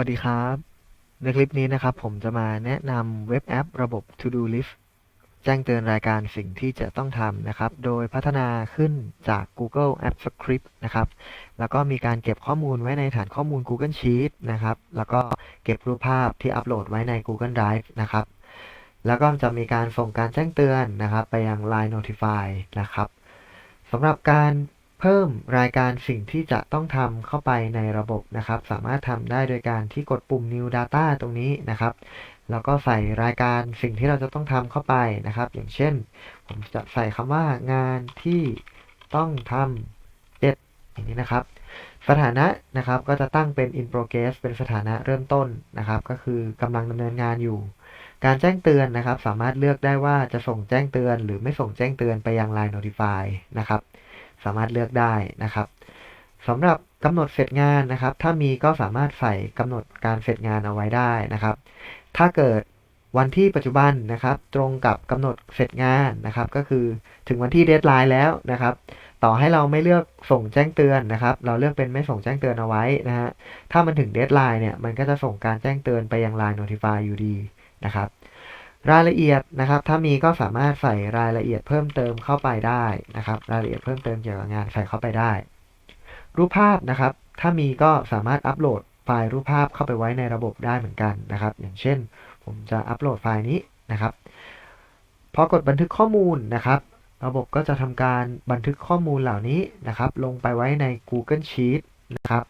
วัสดีครับ ในคลิปนี้นะครับผมจะมาแนะนำเว็บแอประบบ To Do List แจ้งเตือนรายการสิ่งที่จะต้องทำนะครับ โดยพัฒนาขึ้นจาก Google App Script นะครับ แล้วก็มีการเก็บข้อมูลไว้ในฐานข้อมูล Google Sheet นะครับ แล้วก็เก็บรูปภาพที่อัปโหลดไว้ใน Google Drive นะครับ แล้วก็จะมีการส่งการแจ้งเตือนนะครับ ไปยัง Line Notify นะครับสำหรับการ เพิ่มรายการสิ่งที่จะต้องทำเข้าไปในระบบนะครับ สามารถทำได้โดยการที่กดปุ่ม New Data ตรงนี้นะครับ แล้วก็ใส่รายการสิ่งที่เราจะต้องทำเข้าไปนะครับ อย่างเช่น ผมจะใส่คำว่างานที่ต้องทำเจ็ดอย่างนี้นะครับ สถานะนะครับก็จะตั้งเป็น in progress เป็นสถานะเริ่มต้นนะครับ ก็คือกำลังดำเนินงานอยู่การแจ้งเตือนนะครับ สามารถเลือกได้ว่าจะส่งแจ้งเตือน หรือไม่ส่งแจ้งเตือนไปยัง Line Notify นะครับ สามารถเลือกได้นะครับสำหรับกำหนดเสร็จงานนะครับ ถ้ามีก็สามารถใส่กำหนดการเสร็จงานเอาไว้ได้นะครับ ถ้าเกิดวันที่ปัจจุบันนะครับ ตรงกับกำหนดเสร็จงานนะครับ ก็คือถึงวันที่เดทไลน์แล้วนะครับ ต่อให้เราไม่เลือกส่งแจ้งเตือนนะครับ เราเลือกเป็นไม่ส่งแจ้งเตือนเอาไว้นะฮะถ้ามันถึงเดทไลน์เนี่ยมันก็จะส่งการแจ้งเตือนไปยัง Line Notify อยู่ดีนะครับ รายละเอียดนะครับ ถ้ามีก็สามารถใส่รายละเอียดเพิ่มเติมเข้าไปได้นะครับ รายละเอียดเพิ่มเติมเกี่ยวกับงานใส่เข้าไปได้ รูปภาพนะครับ ถ้ามีก็สามารถอัปโหลดไฟล์รูปภาพเข้าไปไว้ในระบบได้เหมือนกันนะครับ อย่างเช่น ผมจะอัปโหลดไฟล์นี้นะครับ พอกดบันทึกข้อมูลนะครับ ระบบก็จะทำการบันทึกข้อมูลเหล่านี้นะครับ ลงไปไว้ใน Google Sheet นะครับ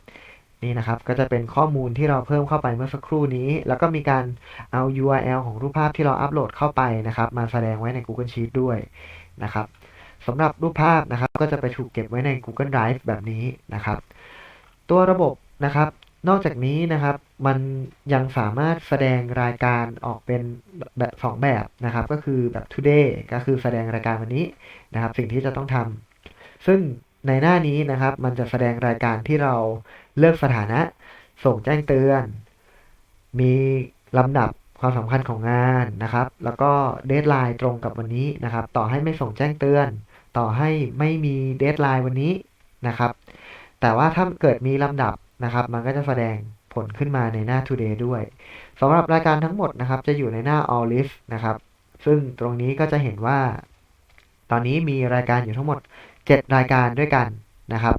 นี่นะครับ ก็จะเป็นข้อมูลที่เราเพิ่มเข้าไปเมื่อสักครู่นี้ แล้วก็มีการเอา URL ของรูปภาพที่เราอัปโหลดเข้าไปนะครับ มาแสดงไว้ใน Google Sheet ด้วยนะครับสำหรับรูปภาพนะครับ ก็จะไปถูกเก็บไว้ใน Google Drive แบบนี้นะครับ ตัวระบบนะครับ นอกจากนี้นะครับ มันยังสามารถแสดงรายการออกเป็นแบบสองแบบนะครับ ก็คือแบบ today ก็คือแสดงรายการวันนี้นะครับ สิ่งที่จะต้องทำซึ่ง ในหน้านี้นะครับ มันจะแสดงรายการที่เราเลือกสถานะ ส่งแจ้งเตือน มีลำดับความสำคัญของงานนะครับ แล้วก็เดทไลน์ตรงกับวันนี้นะครับ ต่อให้ไม่ส่งแจ้งเตือน ต่อให้ไม่มีเดทไลน์วันนี้นะครับ แต่ว่าถ้าเกิดมีลำดับนะครับ มันก็จะแสดงผลขึ้นมาในหน้า today ด้วยสำหรับรายการทั้งหมดนะครับ จะอยู่ในหน้า all list นะครับ ซึ่งตรงนี้ก็จะเห็นว่า ตอนนี้มีรายการอยู่ทั้งหมด 7 รายการด้วยกันนะครับ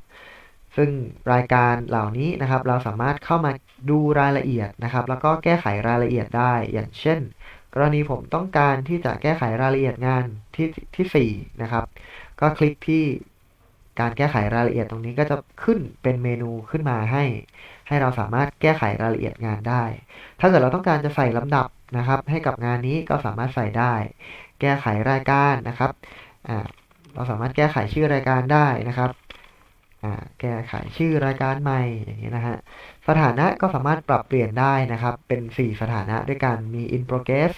ซึ่งรายการเหล่านี้นะครับ เราสามารถเข้ามาดูรายละเอียดนะครับ แล้วก็แก้ไขรายละเอียดได้อย่างเช่น กรณีผมต้องการที่จะแก้ไขรายละเอียดงานที่ที่4นะครับ ก็คลิกที่การแก้ไขรายละเอียดตรงนี้ก็จะขึ้นเป็นเมนูขึ้นมาให้ ให้เราสามารถแก้ไขรายละเอียดงานได้ ถ้าเกิดเราต้องการจะใส่ลำดับนะครับ ให้กับงานนี้ก็สามารถใส่ได้ แก้ไขรายการนะครับอ่า เราสามารถแก้ไขชื่อรายการได้นะครับแก้ไขชื่อรายการใหม่อย่างนี้นะฮะสถานะก็สามารถปรับเปลี่ยนได้นะครับ เป็น 4 สถานะด้วยกันมี in progress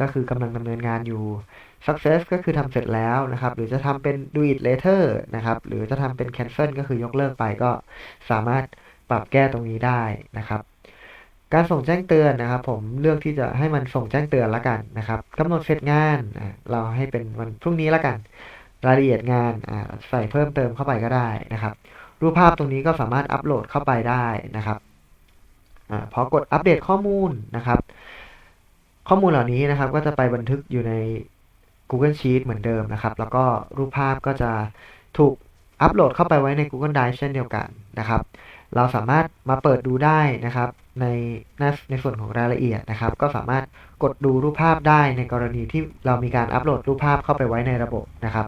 ก็คือกำลังดำเนินงานอยู่ success ก็คือทำเสร็จแล้วนะครับ หรือจะทำเป็น do it later นะครับ หรือจะทำเป็น cancel ก็คือยกเลิกไปก็สามารถปรับแก้ตรงนี้ได้นะครับ การส่งแจ้งเตือนนะครับ ผมเลือกที่จะให้มันส่งแจ้งเตือนละกันนะครับกำหนดเสร็จงานเราให้เป็นวันพรุ่งนี้ละกัน รายละเอียดงานใส่เพิ่มเติมเข้าไปก็ได้นะครับ รูปภาพตรงนี้ก็สามารถอัปโหลดเข้าไปได้นะครับอพอกดอัปเดตข้อมูลนะครับ ข้อมูลเหล่านี้นะครับ ก็จะไปบันทึกอยู่ใน Google Sheet เหมือนเดิมนะครับ แล้วก็รูปภาพก็จะถูกอัปโหลดเข้าไปไว้ใน Google Drive เช่นเดียวกันนะครับ เราสามารถมาเปิดดูได้นะครับในในส่วนของรายละเอียดนะครับ ก็สามารถกดดูรูปภาพได้ในกรณีที่เรามีการอัปโหลดรูปภาพเข้าไปไว้ในระบบนะครับ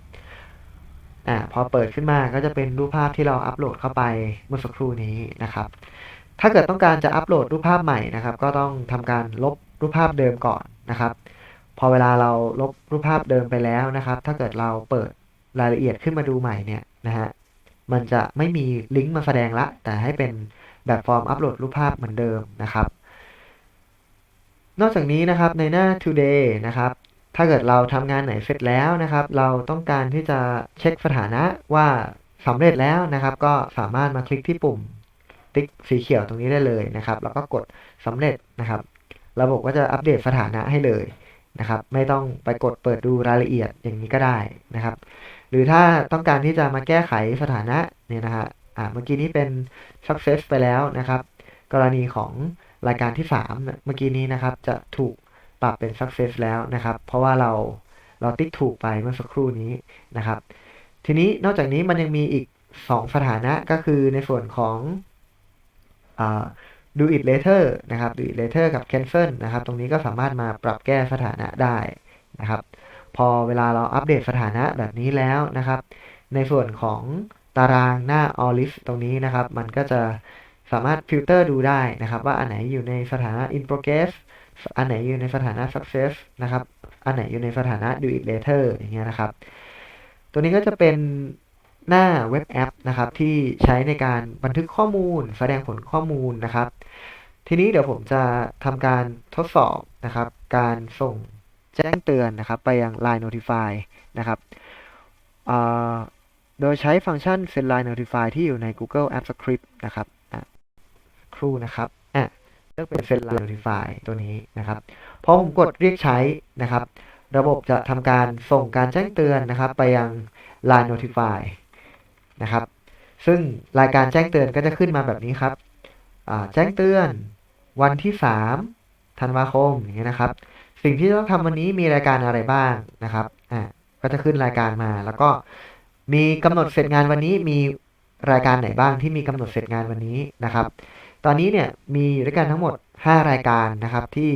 อ่าพอเปิดขึ้นมาก็จะเป็นรูปภาพที่เราอัปโหลดเข้าไปเมื่อสักครู่นี้นะครับ ถ้าเกิดต้องการจะอัปโหลดรูปภาพใหม่นะครับ ก็ต้องทำการลบรูปภาพเดิมก่อนนะครับ พอเวลาเราลบรูปภาพเดิมไปแล้วนะครับ ถ้าเกิดเราเปิดรายละเอียดขึ้นมาดูใหม่เนี่ยนะฮะมันจะไม่มีลิงก์มาแสดงละ แต่ให้เป็นแบบฟอร์มอัปโหลดรูปภาพเหมือนเดิมนะครับ นอกจากนี้นะครับในหน้า today นะครับ ถ้าเกิดเราทำงานไหนเสร็จแล้วนะครับ เราต้องการที่จะเช็คสถานะว่าสำเร็จแล้วนะครับ ก็สามารถมาคลิกที่ปุ่มติ๊กสีเขียวตรงนี้ได้เลยนะครับ แล้วก็กดสำเร็จนะครับ ระบบก็จะอัปเดตสถานะให้เลยนะครับ ไม่ต้องไปกดเปิดดูรายละเอียดอย่างนี้ก็ได้นะครับ หรือถ้าต้องการที่จะมาแก้ไขสถานะเนี่ยนะฮะอ่าเมื่อกี้นี้เป็น success ไปแล้วนะครับ กรณีของรายการที่ 3 เมื่อกี้นี้นะครับจะถูก ปรับเป็น success แล้วนะครับ เพราะว่าเราเราติ๊กถูกไปเมื่อสักครู่นี้นะครับ ทีนี้นอกจากนี้มันยังมีอีก 2 สถานะก็คือในส่วนของอ do it later นะครับ do it later กับ cancel นะครับ ตรงนี้ก็สามารถมาปรับแก้สถานะได้นะครับ พอเวลาเราอัปเดตสถานะแบบนี้แล้วนะครับ ในส่วนของตารางหน้า all list ตรงนี้นะครับ มันก็จะสามารถฟิลเตอร์ดูได้นะครับ ว่าอันไหนอยู่ในสถานะ in progress อันไหนอยู่ในสถานะ success นะครับ อันไหนอยู่ในสถานะ do it later อย่างเงี้ยนะครับ ตัวนี้ก็จะเป็นหน้าเว็บแอปนะครับที่ใช้ในการบันทึกข้อมูล แสดงผลข้อมูลนะครับ ทีนี้เดี๋ยวผมจะทำการทดสอบนะครับ การส่งแจ้งเตือนนะครับ ไปยัง Line Notify นะครับโดยใช้ฟังก์ชัน Send Line Notify ที่อยู่ใน Google Apps Script นะครับครู่นะครับ ลือกเป็น Send Line Notify ตัวนี้นะครับพอผมกดเรียกใช้นะครับ ระบบจะทำการส่งการแจ้งเตือนนะครับ ไปยัง Line Notify นะครับ ซึ่งรายการแจ้งเตือนก็จะขึ้นมาแบบนี้ครับแจ้งเตือนวันที่ 3 ธันวาคมอย่างเงี้ยนะครับ สิ่งที่ต้องทำวันนี้มีรายการอะไรบ้างนะครับอ่าก็จะขึ้นรายการมาแล้วก็มีกำหนดเสร็จงานวันนี้มีรายการไหนบ้างที่มีกำหนดเสร็จงานวันนี้นะครับ ตอนนี้เนี่ยมีด้วยกันทั้งหมด 5 รายการนะครับ ที่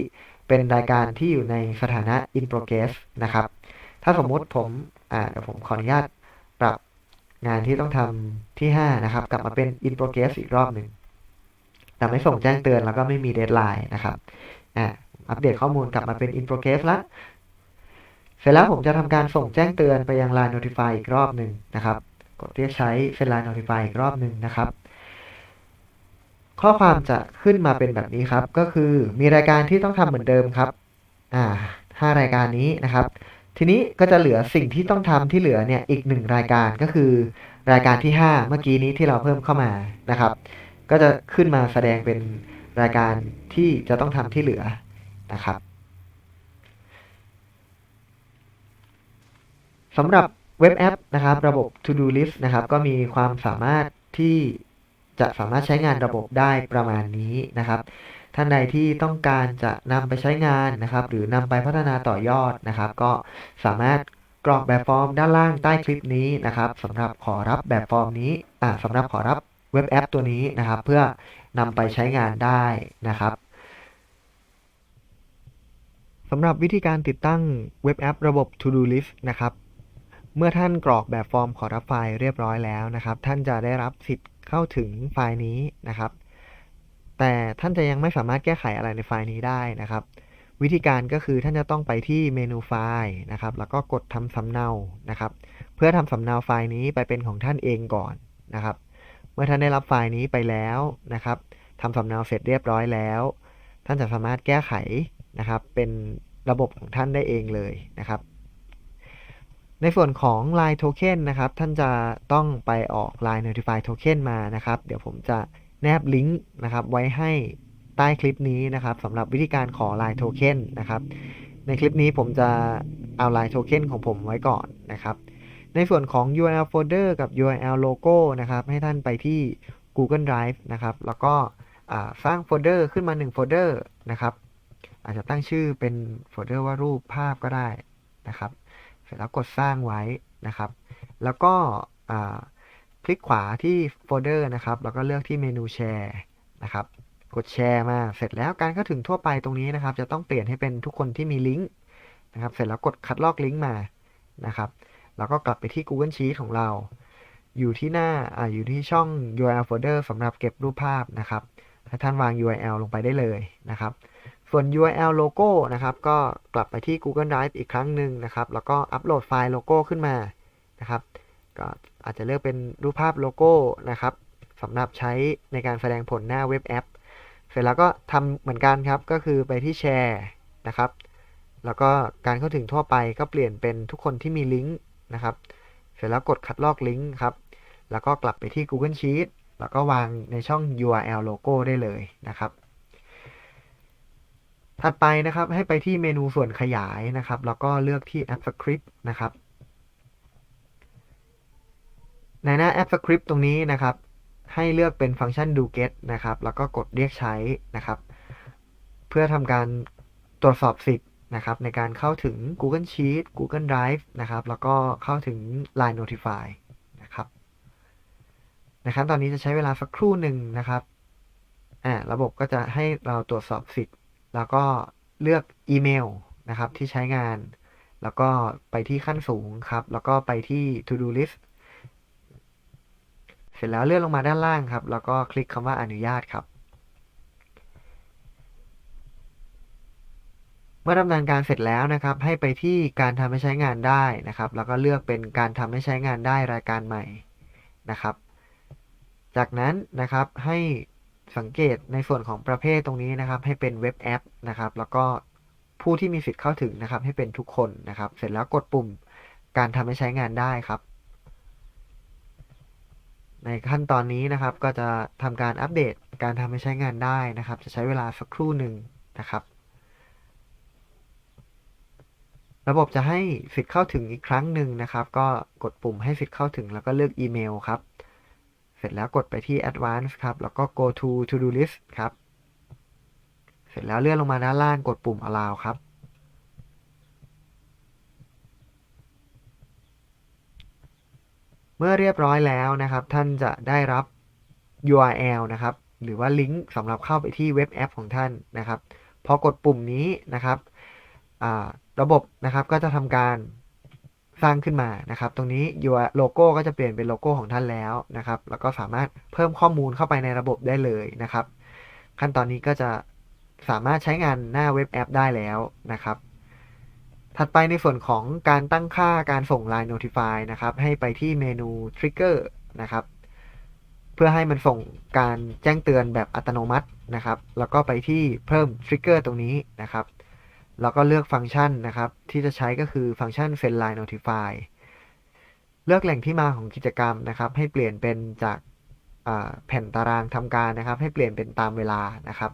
เป็นรายการที่อยู่ในสถานะ in progress นะครับ ถ้าสมมุติผมอ่าเดี๋ยวผมขออนุญาตปรับงานที่ต้องทำที่ 5 นะครับ กลับมาเป็น in progress อีกรอบหนึ่งแต่ไม่ส่งแจ้งเตือนแล้วก็ไม่มีเดทไลน์นะครับอ่าอัปเดตข้อมูลกลับมาเป็น in progress แล้วเสร็จแล้วผมจะทำการส่งแจ้งเตือนไปยัง Line Notify อีกรอบหนึ่งนะครับ กดเรียกใช้เป็น Line Notify อีกรอบหนึ่งนะครับ ข้อความจะขึ้นมาเป็นแบบนี้ครับ ก็คือมีรายการที่ต้องทำเหมือนเดิมครับ อ่าห้ารายการนี้นะครับ ทีนี้ก็จะเหลือสิ่งที่ต้องทำที่เหลือเนี่ยอีกหนึ่งรายการก็คือ รายการที่ 5 เมื่อกี้นี้ที่เราเพิ่มเข้ามานะครับ ก็จะขึ้นมาแสดงเป็นรายการที่จะต้องทำที่เหลือนะครับสำหรับเว็บแอปนะครับ ระบบ To Do List นะครับ ก็มีความสามารถที่ จะสามารถใช้งานระบบได้ประมาณนี้นะครับ ท่านใดที่ต้องการจะนำไปใช้งานนะครับ หรือนำไปพัฒนาต่อยอดนะครับ ก็สามารถกรอกแบบฟอร์มด้านล่างใต้คลิปนี้นะครับสำหรับขอรับแบบฟอร์มนี้อ่าสำหรับขอรับเว็บแอปตัวนี้นะครับ เพื่อนำไปใช้งานได้นะครับสำหรับวิธีการติดตั้งเว็บแอประบบ To Do List นะครับ เมื่อท่านกรอกแบบฟอร์มขอรับไฟล์เรียบร้อยแล้วนะครับ ท่านจะได้รับสิทธิ์ เข้าถึงไฟล์นี้นะครับ แต่ท่านจะยังไม่สามารถแก้ไขอะไรในไฟล์นี้ได้นะครับ วิธีการก็คือท่านจะต้องไปที่เมนูไฟล์นะครับ แล้วก็กดทำสำเนานะครับ เพื่อทำสำเนาไฟล์นี้ไปเป็นของท่านเองก่อนนะครับ เมื่อท่านได้รับไฟล์นี้ไปแล้วนะครับทำสำเนาเสร็จเรียบร้อยแล้ว ท่านจะสามารถแก้ไขนะครับ เป็นระบบของท่านได้เองเลยนะครับ ในส่วนของ Line Token นะครับ ท่านจะต้องไปออก Line Notify Token มานะครับ เดี๋ยวผมจะแนบลิงก์นะครับไว้ให้ใต้คลิปนี้นะครับสำหรับวิธีการขอ Line Token นะครับ ในคลิปนี้ผมจะเอา Line Token ของผมไว้ก่อนนะครับ ในส่วนของ URL folder กับ URL logo นะครับ ให้ท่านไปที่ Google Drive นะครับ แล้วก็สร้างโฟลเดอร์ขึ้นมา1โฟลเดอร์นะครับ อาจจะตั้งชื่อเป็นโฟลเดอร์ว่ารูปภาพก็ได้นะครับ ร็จแล้วกดสร้างไว้นะครับ แล้วก็คลิกขวาที่โฟลเดอร์นะครับ แล้วก็เลือกที่เมนูแชร์นะครับ กดแชร์มา เสร็จแล้วการเข้าถึงทั่วไปตรงนี้นะครับ จะต้องเปลี่ยนให้เป็นทุกคนที่มีลิงก์นะครับ เสร็จแล้วกดคัดลอกลิงก์มานะครับ แล้วก็กลับไปที่ Google Sheet ของเรา อยู่ที่หน้าออยู่ที่ช่อง URL folder สำหรับเก็บรูปภาพนะครับ ท่านวาง URL ลงไปได้เลยนะครับ ส่วน URL โลโก้นะครับ ก็กลับไปที่ Google Drive อีกครั้งหนึ่งนะครับ แล้วก็อัปโหลดไฟล์โลโก้ขึ้นมานะครับ ก็อาจจะเลือกเป็นรูปภาพโลโก้นะครับสำหรับใช้ในการแสดงผลหน้าเว็บแอป เสร็จแล้วก็ทำเหมือนกันครับ ก็คือไปที่แชร์นะครับ แล้วก็การเข้าถึงทั่วไปก็เปลี่ยนเป็นทุกคนที่มีลิงก์นะครับ เสร็จแล้วกดคัดลอกลิงก์ครับ แล้วก็กลับไปที่ Google Sheet แล้วก็วางในช่อง URL โลโก้ได้เลยนะครับ ถัดไปนะครับให้ไปที่เมนูส่วนขยายนะครับ แล้วก็เลือกที่ App Script นะครับ ในหน้า App Script ตรงนี้นะครับ ให้เลือกเป็นฟังก์ชัน do get นะครับ แล้วก็กดเรียกใช้นะครับ เพื่อทำการตรวจสอบสิทธิ์นะครับ ในการเข้าถึง Google Sheet Google Drive นะครับ แล้วก็เข้าถึง Line Notify นะครับในขั้นตอนนี้จะใช้เวลาสักครู่หนึ่งนะครับอ่าระบบก็จะให้เราตรวจสอบสิทธิ์ แล้วก็เลือกอีเมลนะครับที่ใช้งาน แล้วก็ไปที่ขั้นสูงครับ แล้วก็ไปที่ to do list เสร็จแล้วเลื่อนลงมาด้านล่างครับ แล้วก็คลิกคำว่าอนุญาตครับ เมื่อดำเนินการเสร็จแล้วนะครับ ให้ไปที่การทำให้ใช้งานได้นะครับ แล้วก็เลือกเป็นการทำให้ใช้งานได้รายการใหม่นะครับ จากนั้นนะครับให้ สังเกตในส่วนของประเภทตรงนี้นะครับ ให้เป็นเว็บแอปนะครับ แล้วก็ผู้ที่มีสิทธิ์เข้าถึงนะครับ ให้เป็นทุกคนนะครับ เสร็จแล้วกดปุ่มการทำให้ใช้งานได้ครับ ในขั้นตอนนี้นะครับ ก็จะทำการอัปเดตการทำให้ใช้งานได้นะครับ จะใช้เวลาสักครู่หนึ่งนะครับระบบจะให้สิทธิ์เข้าถึงอีกครั้งหนึ่งนะครับ ก็กดปุ่มให้สิทธิ์เข้าถึงแล้วก็เลือกอีเมลครับ เสร็จแล้วกดไปที่ advanced ครับ แล้วก็ go to to do list ครับ เสร็จแล้วเลื่อนลงมาด้านล่างกดปุ่ม allow ครับ เมื่อเรียบร้อยแล้วนะครับ ท่านจะได้รับ URL นะครับ หรือว่าลิงก์สำหรับเข้าไปที่เว็บแอปของท่านนะครับ พอกดปุ่มนี้นะครับระบบนะครับก็จะทำการ สร้างขึ้นมานะครับ ตรงนี้โลโก้ก็จะเปลี่ยนเป็นโลโก้ของท่านแล้วนะครับ แล้วก็สามารถเพิ่มข้อมูลเข้าไปในระบบได้เลยนะครับ ขั้นตอนนี้ก็จะสามารถใช้งานหน้าเว็บแอปได้แล้วนะครับ ถัดไปในส่วนของการตั้งค่าการส่ง Line Notify นะครับ ให้ไปที่เมนู Trigger นะครับ เพื่อให้มันส่งการแจ้งเตือนแบบอัตโนมัตินะครับ แล้วก็ไปที่เพิ่ม Trigger ตรงนี้นะครับ แล้วก็เลือกฟังก์ชันนะครับ ที่จะใช้ก็คือฟังก์ชัน send line notify เลือกแหล่งที่มาของกิจกรรมนะครับ ให้เปลี่ยนเป็นจากแผ่นตารางทำการนะครับ ให้เปลี่ยนเป็นตามเวลานะครับ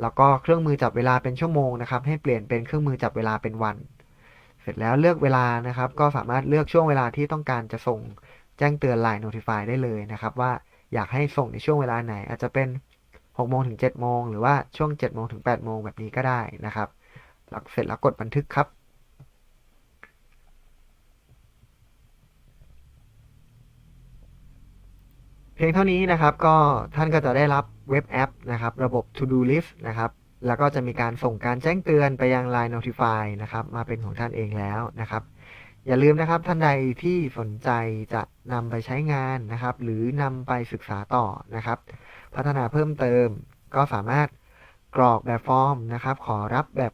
แล้วก็เครื่องมือจับเวลาเป็นชั่วโมงนะครับ ให้เปลี่ยนเป็นเครื่องมือจับเวลาเป็นวัน เสร็จแล้วเลือกเวลานะครับ ก็สามารถเลือกช่วงเวลาที่ต้องการจะส่งแจ้งเตือน Line Notify ได้เลยนะครับ ว่าอยากให้ส่งในช่วงเวลาไหน อาจจะเป็น6โมงถึง7โมงหรือว่าช่วง7โมงถึง8โมงแบบนี้ก็ได้นะครับ หลักเสร็จแล้วกดบันทึกครับ เพียงเท่านี้นะครับก็ท่านก็จะได้รับเว็บแอปนะครับ ระบบ To Do List นะครับแล้วก็จะมีการส่งการแจ้งเตือนไปยัง Line Notify นะครับ มาเป็นของท่านเองแล้วนะครับ อย่าลืมนะครับท่านใดที่สนใจจะนำไปใช้งานนะครับ หรือนำไปศึกษาต่อนะครับ พัฒนาเพิ่มเติมก็สามารถกรอกแบบฟอร์มนะครับ ขอรับแบบ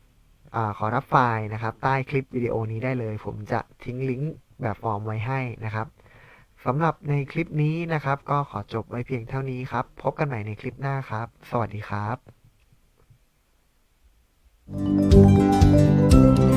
อขอรับไฟล์นะครับ ใต้คลิปวิดีโอนี้ได้เลย ผมจะทิ้งลิงก์แบบฟอร์มไว้ให้นะครับสำหรับในคลิปนี้นะครับ ก็ขอจบไว้เพียงเท่านี้ครับ พบกันใหม่ในคลิปหน้าครับ สวัสดีครับ Thank you.